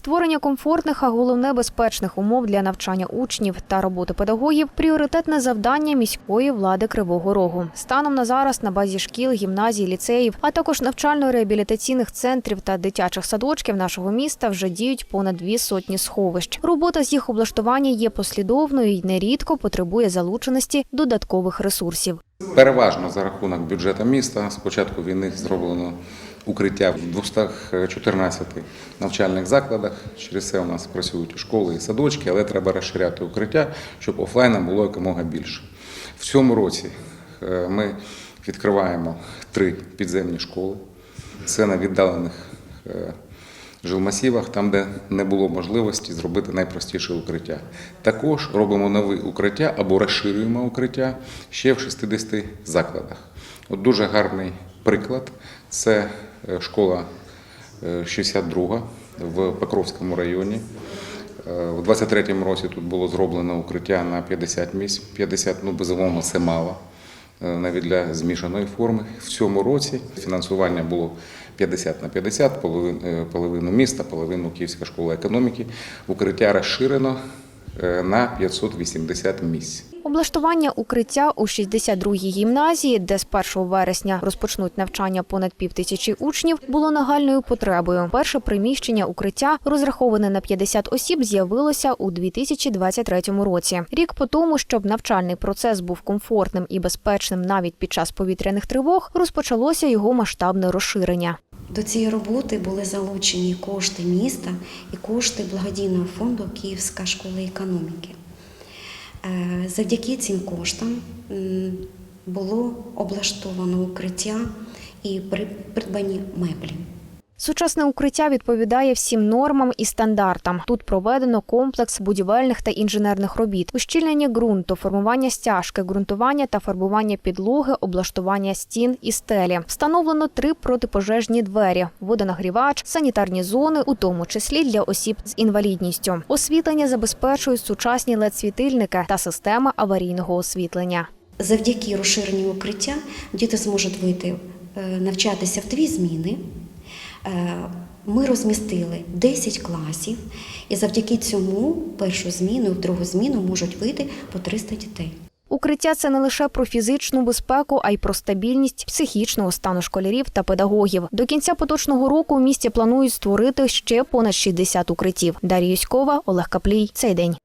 Створення комфортних, а головне безпечних умов для навчання учнів та роботи педагогів пріоритетне завдання міської влади Кривого Рогу. Станом на зараз на базі шкіл, гімназій, ліцеїв, а також навчально-реабілітаційних центрів та дитячих садочків нашого міста вже діють понад дві сотні сховищ. Робота з їх облаштування є послідовною і нерідко потребує залученості додаткових ресурсів. Переважно за рахунок бюджету міста. З початку війни зроблено укриття в 214 навчальних закладах. Через це у нас працюють школи і садочки, але треба розширяти укриття, щоб офлайна було якомога більше. В цьому році е, ми відкриваємо три підземні школи. Це на віддалених е, жилмасівах, там, де не було можливості зробити найпростіше укриття. Також робимо нові укриття або розширюємо укриття ще в 60 закладах. От дуже гарний приклад це е, школа е, 62 в Покровському районі. Е, У 23-му році тут було зроблено укриття на 50 місць. 50, ну безумовно, це мало е, навіть для змішаної форми. В цьому році фінансування було 50 на 50, половину, е, половину міста, половину Київська школа економіки. Укриття розширено е, на 580 місць. Облаштування укриття у 62-й гімназії, де з 1 вересня розпочнуть навчання понад півтисячі учнів, було нагальною потребою. Перше приміщення укриття, розраховане на 50 осіб, з'явилося у 2023 році. Рік по тому, щоб навчальний процес був комфортним і безпечним навіть під час повітряних тривог, розпочалося його масштабне розширення. До цієї роботи були залучені кошти міста і кошти благодійного фонду Київська школа економіки. Е, Завдяки цим коштам було облаштовано укриття і при- придбані меблі. Сучасне укриття відповідає всім нормам і стандартам. Тут проведено комплекс будівельних та інженерних робіт, ущільнення ґрунту, формування стяжки, ґрунтування та фарбування підлоги, облаштування стін і стелі. Встановлено три протипожежні двері, водонагрівач, санітарні зони, у тому числі для осіб з інвалідністю. Освітлення забезпечують сучасні лед-світильники та система аварійного освітлення. Завдяки розширенню укриття діти зможуть вийти е, навчатися в дві зміни. Е, Ми розмістили 10 класів, і завдяки цьому першу зміну в другу зміну можуть вийти по 300 дітей. Укриття це не лише про фізичну безпеку, а й про стабільність психічного стану школярів та педагогів. До кінця поточного року у місті планують створити ще понад 60 укриттів. Дар'я Юськова, Олег Каплій. Цей день.